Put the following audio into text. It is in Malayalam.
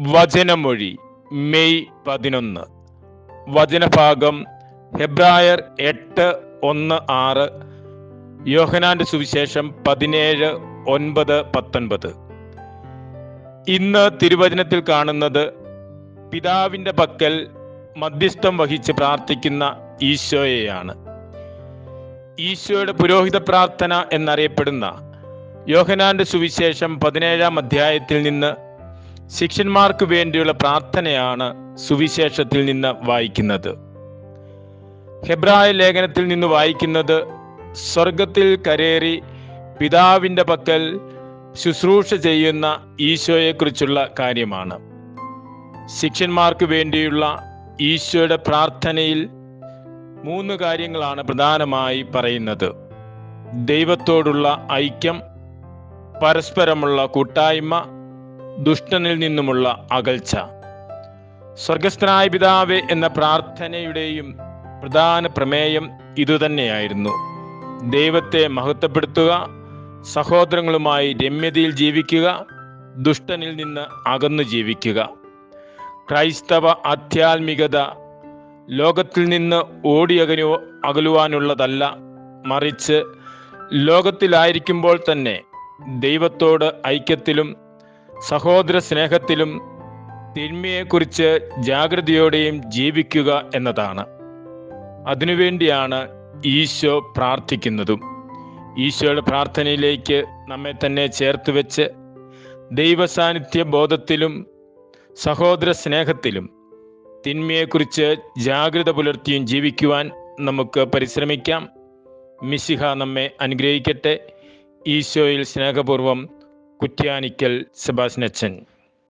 വചനമൊഴി മെയ് പതിനൊന്ന്. വചനഭാഗം ഹെബ്രായർ എട്ട് ഒന്ന് ആറ് യോഹനാന്റെ സുവിശേഷം പതിനേഴ് ഒൻപത് പത്തൊൻപത്. ഇന്ന് തിരുവചനത്തിൽ കാണുന്നത് പിതാവിന്റെ പക്കൽ മധ്യസ്ഥം വഹിച്ച് പ്രാർത്ഥിക്കുന്ന ഈശോയെയാണ്. ഈശോയുടെ പുരോഹിത പ്രാർത്ഥന എന്നറിയപ്പെടുന്ന യോഹനാന്റെ സുവിശേഷം പതിനേഴാം അധ്യായത്തിൽ നിന്ന് ശിഷ്യന്മാർക്ക് വേണ്ടിയുള്ള പ്രാർത്ഥനയാണ് സുവിശേഷത്തിൽ നിന്ന് വായിക്കുന്നത്. ഹെബ്രായ ലേഖനത്തിൽ നിന്ന് വായിക്കുന്നത് സ്വർഗത്തിൽ കരേറി പിതാവിന്റെ പക്കൽ ശുശ്രൂഷ ചെയ്യുന്ന ഈശോയെക്കുറിച്ചുള്ള കാര്യമാണ്. ശിഷ്യന്മാർക്ക് വേണ്ടിയുള്ള ഈശോയുടെ പ്രാർത്ഥനയിൽ മൂന്ന് കാര്യങ്ങളാണ് പ്രധാനമായി പറയുന്നത്. ദൈവത്തോടുള്ള ഐക്യം പരസ്പരമുള്ള കൂട്ടായ്മ ദുഷ്ടനിൽ നിന്നുമുള്ള അകൽച്ച. സ്വർഗസ്ഥനായ പിതാവ് എന്ന പ്രാർത്ഥനയുടെയും പ്രധാന പ്രമേയം ഇതുതന്നെയായിരുന്നു ദൈവത്തെ മഹത്വപ്പെടുത്തുക സഹോദരങ്ങളുമായി രമ്യതയിൽ ജീവിക്കുക ദുഷ്ടനിൽ നിന്ന് അകന്നു ജീവിക്കുക. ക്രൈസ്തവ ആധ്യാത്മികത ലോകത്തിൽ നിന്ന് ഓടിയകനു അകലുവാനുള്ളതല്ല മറിച്ച് ലോകത്തിലായിരിക്കുമ്പോൾ തന്നെ ദൈവത്തോട് ഐക്യത്തിലും സഹോദര സ്നേഹത്തിലും തിന്മയെക്കുറിച്ച് ജാഗ്രതയോടെയും ജീവിക്കുക എന്നതാണ്. അതിനുവേണ്ടിയാണ് ഈശോ പ്രാർത്ഥിക്കുന്നതും. ഈശോയുടെ പ്രാർത്ഥനയിലേക്ക് നമ്മെ തന്നെ ചേർത്ത് വെച്ച് ദൈവസാന്നിധ്യ ബോധത്തിലും സഹോദര സ്നേഹത്തിലും തിന്മയെക്കുറിച്ച് ജാഗ്രത പുലർത്തിയും ജീവിക്കുവാൻ നമുക്ക് പരിശ്രമിക്കാം. മിശിഹ നമ്മെ അനുഗ്രഹിക്കട്ടെ. ഈശോയിൽ സ്നേഹപൂർവം കുറ്റ്യാനിക്കൽ സെബാസ്നച്ചൻ